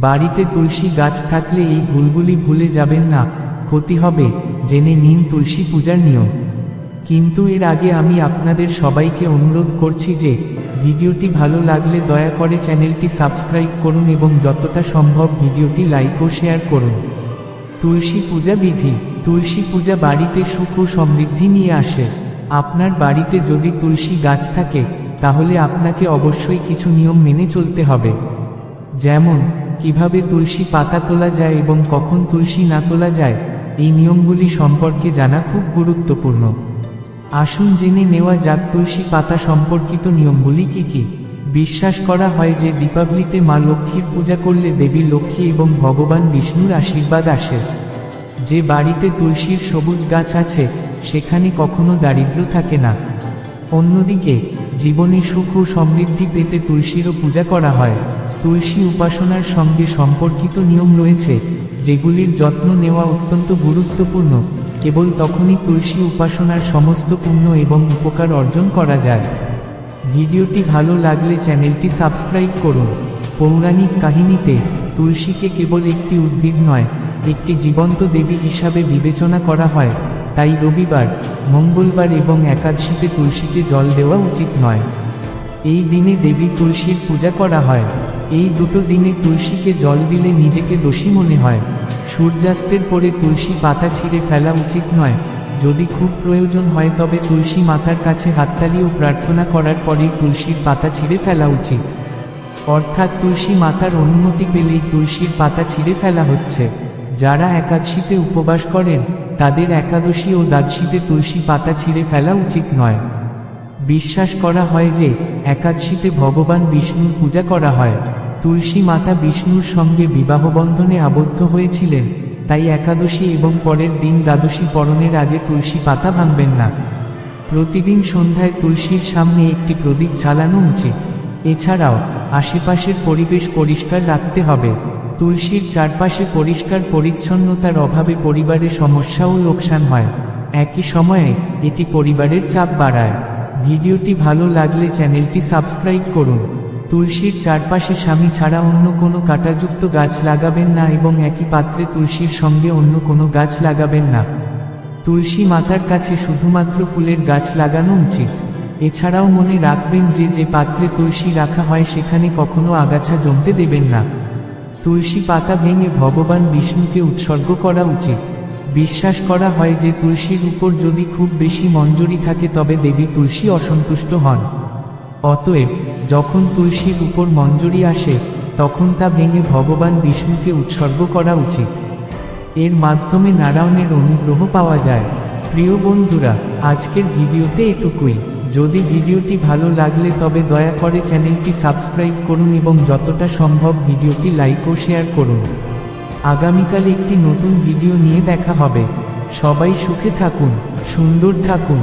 বাড়িতে তুলসী গাছ থাকলে এই ভুলগুলি ভুলে যাবেন না, ক্ষতি হবে, জেনে নিন তুলসী পূজার নিয়ম। কিন্তু এর আগে আমি আপনাদের সবাইকে অনুরোধ করছি যে, ভিডিওটি ভালো লাগলে দয়া করে চ্যানেলটি সাবস্ক্রাইব করুন এবং যতটা সম্ভব ভিডিওটি লাইক ও শেয়ার করুন। তুলসী পূজা বিধি, তুলসী পূজা বাড়িতে সুখ ও সমৃদ্ধি নিয়ে আসে। আপনার বাড়িতে যদি তুলসী গাছ থাকে, তাহলে আপনাকে অবশ্যই কিছু নিয়ম মেনে চলতে হবে। যেমন কীভাবে তুলসী পাতা তোলা যায় এবং কখন তুলসী না তোলা যায়, এই নিয়মগুলি সম্পর্কে জানা খুব গুরুত্বপূর্ণ। আসুন জেনে নেওয়া যাক তুলসী পাতা সম্পর্কিত নিয়মগুলি কি কি। বিশ্বাস করা হয় যে দীপাবলিতে মা লক্ষ্মীর পূজা করলে দেবী লক্ষ্মী এবং ভগবান বিষ্ণুর আশীর্বাদ আসে। যে বাড়িতে তুলসীর সবুজ গাছ আছে, সেখানে কখনো দারিদ্র থাকে না। অন্যদিকে, জীবনে সুখ ও সমৃদ্ধি পেতে তুলসীরও পূজা করা হয়। তুলসী উপাসনার সঙ্গে সম্পর্কিত নিয়ম রয়েছে, যেগুলির যত্ন নেওয়া অত্যন্ত গুরুত্বপূর্ণ, কেবল তখনই তুলসী উপাসনার সমস্ত পুণ্য এবং উপকার অর্জন করা যায়। ভিডিওটি ভালো লাগলে চ্যানেলটি সাবস্ক্রাইব করুন। পৌরাণিক কাহিনীতে, তুলসীকে কেবল একটি উদ্ভিদ নয়, একটি জীবন্ত দেবী হিসাবে বিবেচনা করা হয়, তাই রবিবার, মঙ্গলবার এবং একাদশীতে তুলসীকে জল দেওয়া উচিত নয়। এই দিনে দেবী তুলসীর পূজা করা হয়। এই দুটো দিনে তুলসীকে জল দিলে নিজেকে দোষী মনে হয়। সূর্যাস্তের পরে তুলসী পাতা ছিঁড়ে ফেলা উচিত নয়। যদি খুব প্রয়োজন হয় তবে তুলসী মাতার কাছে হাততালি ও প্রার্থনা করার পরেই তুলসীর পাতা ছিঁড়ে ফেলা উচিত। অর্থাৎ তুলসী মাতার অনুমতি পেলেই তুলসীর পাতা ছিঁড়ে ফেলা হচ্ছে। যারা একাদশীতে উপবাস করেন, তাদের একাদশী ও দ্বাদশীতে তুলসী পাতা ছিঁড়ে ফেলা উচিত নয়। বিশ্বাস করা হয় যে, একাদশীতে ভগবান বিষ্ণুর পূজা করা হয়। তুলসী মাতা বিষ্ণুর সঙ্গে বিবাহ বন্ধনে আবদ্ধ হয়েছিলেন, তাই একাদশী এবং পরের দিন দ্বাদশী পরনের আগে তুলসী পাতা ভাঙবেন না। প্রতিদিন সন্ধ্যায় তুলসীর সামনে একটি প্রদীপ জ্বালানো উচিত। এছাড়াও, আশেপাশের পরিবেশ পরিষ্কার রাখতে হবে। তুলসীর চারপাশে পরিষ্কার পরিচ্ছন্নতার অভাবে পরিবারে সমস্যা ও লোকসান হয়। একই সময়ে, এটি পরিবারের চাপ বাড়ায়। ভিডিওটি ভালো লাগলে চ্যানেলটি সাবস্ক্রাইব করুন। তুলসীর চারপাশে স্বামী ছাড়া অন্য কোনো কাঁটাযুক্ত গাছ লাগাবেন না এবং একই পাত্রে তুলসীর সঙ্গে অন্য কোনো গাছ লাগাবেন না। তুলসী মাতার কাছে শুধুমাত্র ফুলের গাছ লাগানো উচিত। এছাড়াও মনে রাখবেন যে যে পাত্রে তুলসী রাখা হয় সেখানে কখনো আগাছা জমতে দেবেন না। তুলসী পাতা ভেঙে ভগবান বিষ্ণুকে উৎসর্গ করা উচিত। বিশ্বাস করা হয় যে তুলসীর উপর যদি খুব বেশি মঞ্জুরি থাকে তবে দেবী তুলসী অসন্তুষ্ট হন। অতএব, যখন তুলসীর উপর মঞ্জুরি আসে, তখন তা ভেঙে ভগবান বিষ্ণুকে উৎসর্গ করা উচিত। এর মাধ্যমে নারায়ণের অনুগ্রহ পাওয়া যায়। প্রিয় বন্ধুরা, আজকের ভিডিওতে এটুকুই। যদি ভিডিওটি ভালো লাগলে তবে দয়া করে চ্যানেলটি সাবস্ক্রাইব করুন এবং যতটা সম্ভব ভিডিওটি লাইক ও শেয়ার করুন। আগামীকাল একটি নতুন ভিডিও নিয়ে দেখা হবে। সবাই সুখে থাকুন সুন্দর থাকুন।